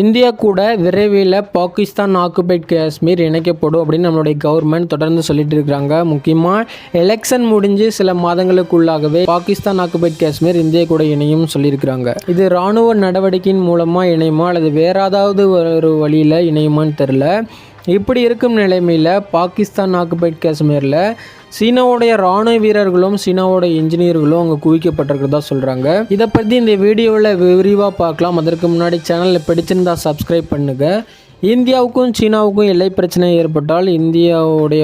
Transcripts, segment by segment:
India கூட விரைவில் Pakistan occupied Kashmir இணைக்கப்படும் அப்படின்னு நம்மளுடைய கவர்மெண்ட் தொடர்ந்து சொல்லிட்டு இருக்கிறாங்க. முக்கியமாக எலெக்ஷன் முடிஞ்சு சில மாதங்களுக்குள்ளாகவே பாகிஸ்தான் ஆக்குபைட் காஷ்மீர் இந்தியா கூட இணையும் சொல்லியிருக்கிறாங்க. இது இராணுவ நடவடிக்கையின் மூலமாக இணையுமா அல்லது வேற ஏதாவது ஒரு வழியில் இணையுமான்னு தெரில இப்படி இருக்கும் நிலைமையில் பாகிஸ்தான் ஆக்குபைட் காஷ்மீரில் சீனாவுடைய ராணுவ வீரர்களும் சீனாவோட இன்ஜினியர்களும் அங்கே குவிக்கப்பட்டிருக்கிறதா சொல்கிறாங்க இதை பற்றி இந்த வீடியோவில் விரிவாக பார்க்கலாம். அதற்கு முன்னாடி சேனலில் பிடிச்சிருந்தா சப்ஸ்கிரைப் பண்ணுங்கள் இந்தியாவுக்கும் சீனாவுக்கும் எல்லை பிரச்சனை ஏற்பட்டால் இந்தியாவுடைய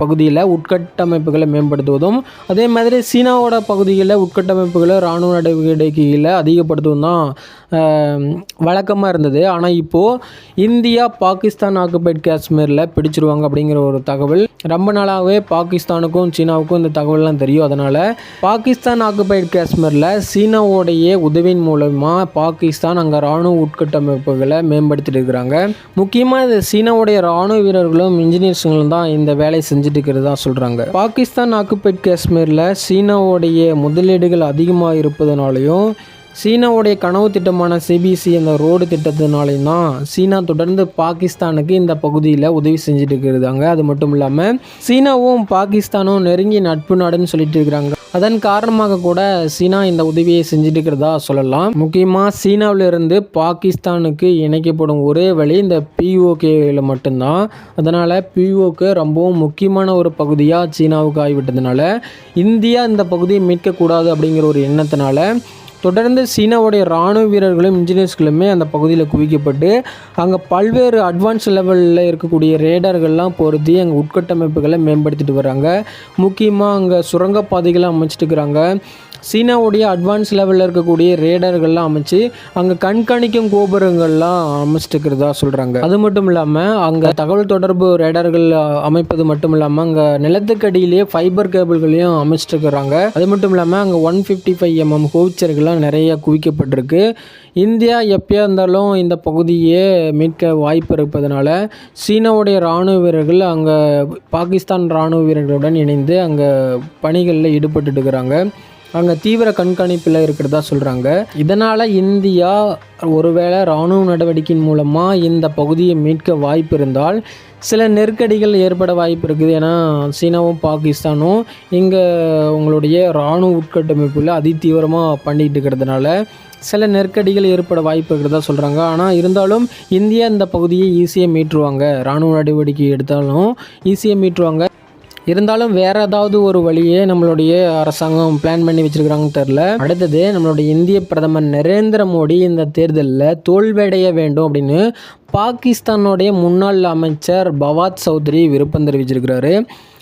பகுதியில் உட்கட்டமைப்புகளை மேம்படுத்துவதும் அதே மாதிரி சீனாவோட பகுதிகளில் உட்கட்டமைப்புகளை இராணுவ நடவடிக்கைகளை அதிகப்படுத்துவதும் தான் வழக்கமாக இருந்தது. ஆனால் இப்போது இந்தியா பாகிஸ்தான் ஆக்குபைட் காஷ்மீரில் பிடிச்சிருவாங்க அப்படிங்கிற ஒரு தகவல். ரொம்ப நாளாகவே பாகிஸ்தானுக்கும் சீனாவுக்கும் இந்த தகவல்லாம் தெரியும். அதனால் பாகிஸ்தான் ஆக்குபைட் காஷ்மீரில் சீனாவோடைய உதவியின் மூலமாக பாகிஸ்தான் அங்கே இராணுவ உட்கட்டமைப்புகளை மேம்படுத்திட்டு இருக்கிறாங்க. முக்கியமாக இது சீனாவுடைய இராணுவ வீரர்களும் இன்ஜினியர்ஸுங்களும் தான் இந்த வேலையை செஞ்சுட்டு இருக்கிறதா சொல்கிறாங்க பாகிஸ்தான் ஆக்குபைட் காஷ்மீரில் சீனாவுடைய முதலீடுகள் அதிகமாக இருப்பதனாலையும் சீனாவுடைய கனவு திட்டமான சிபிசி அந்த ரோடு திட்டத்தினாலையும் தான் சீனா தொடர்ந்து பாகிஸ்தானுக்கு இந்த பகுதியில் உதவி செஞ்சுட்டு இருக்கிறாங்க. அது மட்டும் இல்லாமல் சீனாவும் பாகிஸ்தானும் நெருங்கிய நட்பு நாடுன்னு சொல்லிட்டு இருக்கிறாங்க. அதன் காரணமாக கூட சீனா இந்த உதவியை செஞ்சுட்டு இருக்கிறதா சொல்லலாம். முக்கியமாக சீனாவிலிருந்து பாகிஸ்தானுக்கு இணைக்கப்படும் ஒரே வழி இந்த பிஓகேயில் மட்டும்தான். அதனால் பிஓகே ரொம்பவும் முக்கியமான ஒரு பகுதியாக சீனாவுக்கு ஆகிவிட்டதுனால இந்தியா இந்த பகுதியை மீட்கக்கூடாது அப்படிங்கிற ஒரு எண்ணத்தினால தொடர்ந்து சீனாவுடைய இராணுவ வீரர்களும் இன்ஜினியர்ஸ்களுமே அந்த பகுதியில் குவிக்கப்பட்டு அங்கே பல்வேறு அட்வான்ஸ் லெவலில் இருக்கக்கூடிய ரேடர்கள்லாம் பொருத்தி அங்கே உட்கட்டமைப்புகளை மேம்படுத்திட்டு வராங்க முக்கியமாக அங்கே சுரங்கப்பாதைகளை அமைச்சிட்டு இருக்கிறாங்க. சீனாவுடைய அட்வான்ஸ் லெவலில் இருக்கக்கூடிய ரேடர்கள்லாம் அமைச்சு அங்கே கண்காணிக்கும் கோபுரங்கள்லாம் அமைச்சிட்டு இருக்கிறதா சொல்கிறாங்க அது மட்டும் இல்லாமல் அங்கே தகவல் தொடர்பு ரேடர்கள் அமைப்பது மட்டும் இல்லாமல் அங்கே நிலத்துக்கடியிலேயே ஃபைபர் கேபிள்களையும் அமைச்சிட்டு இருக்கிறாங்க அது மட்டும் இல்லாமல் அங்கே ஒன் ஃபிஃப்டி ஃபைவ் எம்எம் கோவிச்சர்கள்லாம் நிறைய குவிக்கப்பட்டிருக்கு. இந்தியா எப்போயா இருந்தாலும் இந்த பகுதியே மீட்க வாய்ப்பு இருப்பதனால சீனாவுடைய இராணுவ வீரர்கள் அங்கே பாகிஸ்தான் இராணுவ வீரர்களுடன் இணைந்து அங்கே பணிகளில் ஈடுபட்டு இருக்கிறாங்க அங்கே தீவிர கண்காணிப்பில் இருக்கிறதா சொல்கிறாங்க இதனால் இந்தியா ஒருவேளை இராணுவ நடவடிக்கையின் மூலமாக இந்த பகுதியை மீட்க வாய்ப்பு இருந்தால் சில நெருக்கடிகள் ஏற்பட வாய்ப்பு இருக்குது. ஏன்னா சீனாவும் பாகிஸ்தானும் இங்கே உங்களுடைய இராணுவ உட்கட்டமைப்பில் அதிதீவிரமாக பண்ணிகிட்டு இருக்கிறதுனால சில நெருக்கடிகள் ஏற்பட வாய்ப்பு இருக்கிறதா சொல்கிறாங்க ஆனால் இருந்தாலும் இந்தியா இந்த பகுதியை ஈஸியாக மீட்டுருவாங்க. இராணுவ நடவடிக்கை எடுத்தாலும் ஈஸியாக மீட்டுருவாங்க. இருந்தாலும் வேற ஏதாவது ஒரு வழியே நம்மளுடைய அரசாங்கம் பிளான் பண்ணி வச்சிருக்கிறாங்கன்னு தெரில அடுத்தது நம்மளுடைய இந்திய பிரதமர் நரேந்திர மோடி இந்த தேர்தலில் தோல்வியடைய வேண்டும் அப்படின்னு பாகிஸ்தானுடைய முன்னாள் அமைச்சர் பவாத் சௌத்ரி விருப்பம் தெரிவிச்சிருக்கிறாரு.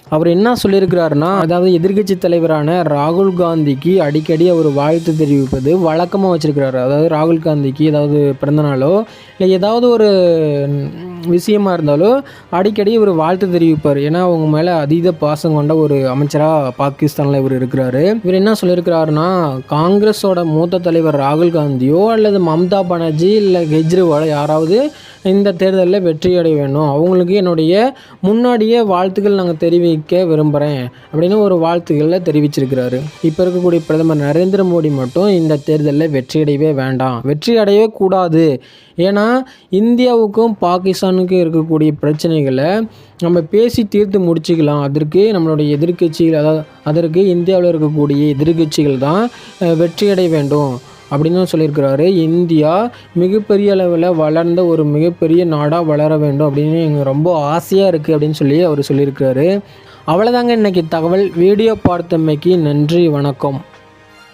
அவர் என்ன சொல்லியிருக்கிறாருன்னா அதாவது எதிர்கட்சி தலைவரான ராகுல் காந்திக்கு அடிக்கடி அவர் வாழ்த்து தெரிவிப்பது வழக்கமாக வச்சுருக்கிறாரு. அதாவது ராகுல் காந்திக்கு ஏதாவது பிறந்தநாளோ இல்லை ஏதாவது ஒரு விஷயமா இருந்தாலும் அடிக்கடி இவர் வாழ்த்து தெரிவிப்பார். ஏன்னா அவங்க மேலே அதீத பாசம் கொண்ட ஒரு அமைச்சராக பாகிஸ்தானில் இவர் இருக்கிறாரு. இவர் என்ன சொல்லியிருக்கிறாருன்னா காங்கிரஸோட மூத்த தலைவர் ராகுல் காந்தியோ அல்லது மம்தா பானர்ஜி இல்லை கெஜ்ரிவால் யாராவது இந்த தேர்தலில் வெற்றி அடைய வேணும். அவங்களுக்கு என்னுடைய முன்னாடியே வாழ்த்துக்கள் நாங்கள் தெரிவிக்க விரும்புகிறேன் அப்படின்னு ஒரு வாழ்த்துக்களில் தெரிவிச்சிருக்கிறாரு. இப்போ இருக்கக்கூடிய பிரதமர் நரேந்திர மோடி மட்டும் இந்த தேர்தலில் வெற்றி அடையவே வேண்டாம். வெற்றி அடையவே கூடாது. ஏன்னா இந்தியாவுக்கும் பாகிஸ்தான் பாகிஸ்தானுக்கும் இருக்கக்கூடிய பிரச்சனைகளை நம்ம பேசி தீர்த்து முடிச்சுக்கலாம். அதற்கு நம்மளுடைய எதிர்கட்சிகள் அதாவது அதற்கு இந்தியாவில் இருக்கக்கூடிய எதிர்கட்சிகள் தான் வெற்றியடைய வேண்டும் அப்படின்னு சொல்லியிருக்கிறாரு. இந்தியா மிகப்பெரிய அளவில் வளர்ந்த ஒரு மிகப்பெரிய நாடாக வளர வேண்டும் அப்படின்னு எங்கள் ரொம்ப ஆசையாக இருக்குது அப்படின்னு சொல்லி அவர் சொல்லியிருக்காரு அவ்வளோதாங்க இன்றைக்கி தகவல். வீடியோ பார்த்தமைக்கு நன்றி வணக்கம்.